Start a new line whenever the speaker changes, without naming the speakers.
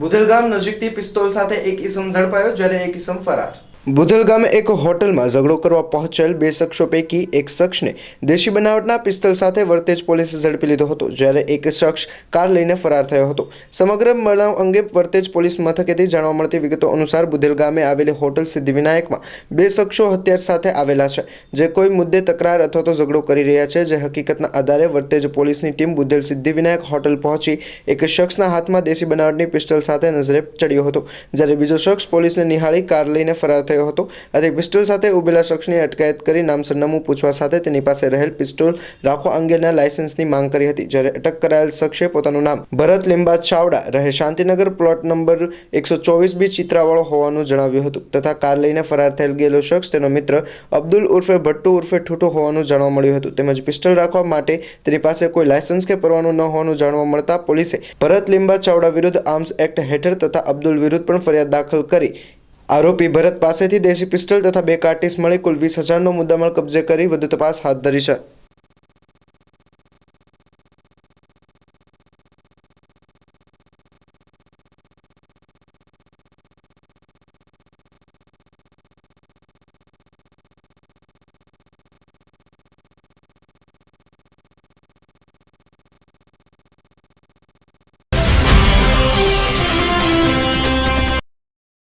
બુધલગામ નજીકથી પિસ્તોલ સાથે એક ઈસમ ઝડપાયો જ્યારે એક ઇસમ ફરાર. બુધલ ગામે એક હોટલમાં ઝઘડો કરવા પહોંચેલ બે શખ્સો પૈકી એક શખ્સને દેશી બનાવટના પિસ્તોલ સાથે વર્તેજ પોલીસે ઝડપી લીધો હતો, જ્યારે એક શખ્સ કાર લઈને ફરાર થયો હતો. સમગ્ર બનાવ અંગે વર્તેજ પોલીસ મથકેથી જાણવા મળતી વિગતો અનુસાર બુધેલ ગામે આવેલી હોટલ સિદ્ધિવિનાયકમાં બે શખ્સો હત્યાર સાથે આવેલા છે, જે કોઈ મુદ્દે તકરાર અથવા તો ઝઘડો કરી રહ્યા છે, જે હકીકતના આધારે વર્તેજ પોલીસની ટીમ બુધેલ સિદ્ધિવિનાયક હોટલ પહોંચી એક શખ્સના હાથમાં દેશી બનાવટની પિસ્તોલ સાથે નજરે ચડ્યો હતો, જ્યારે બીજો શખ્સ પોલીસને નિહાળી કાર લઈને ફરાર થયો હતો. આથી પિસ્તોલ સાથે ઉભેલા શખ્સની અટકાયત કરી નામ સરનામું પૂછવા સાથે તેની પાસે રહેલ પિસ્તોલ રાખવા અંગેના લાયસન્સની માંગ કરી હતી. જ્યારે અટક કરાયેલ શખ્સે પોતાનું નામ ભરત લીંબા ચાવડા રહે શાંતિનગર પ્લોટ નંબર એકસો ચોવીસ બી ચિત્રાવાળો હોવાનું જણાવ્યું હતું. તથા કાર લઈને ફરાર થયેલ ગયેલો શખ્સ તેનો મિત્ર અબ્દુલ ઉર્ફે ભટ્ટુ ઉર્ફે ઠૂઠો હોવાનું જાણવા મળ્યું હતું. તેમજ પિસ્તોલ રાખવા માટે તેની પાસે કોઈ લાયસન્સ કે પરવાનું ન હોવાનું જાણવા મળતા પોલીસે ભરત લીંબા ચાવડા વિરુદ્ધ આર્મ્સ એક્ટ હેઠળ તથા અબ્દુલ વિરુદ્ધ પણ ફરિયાદ દાખલ કરી આરોપી ભરત પાસેથી દેશી પિસ્તોલ તથા બે કાર્ટીસ મળી કુલ વીસ હજારનો મુદ્દામાલ કબજે કરી વધુ તપાસ હાથ ધરી છે.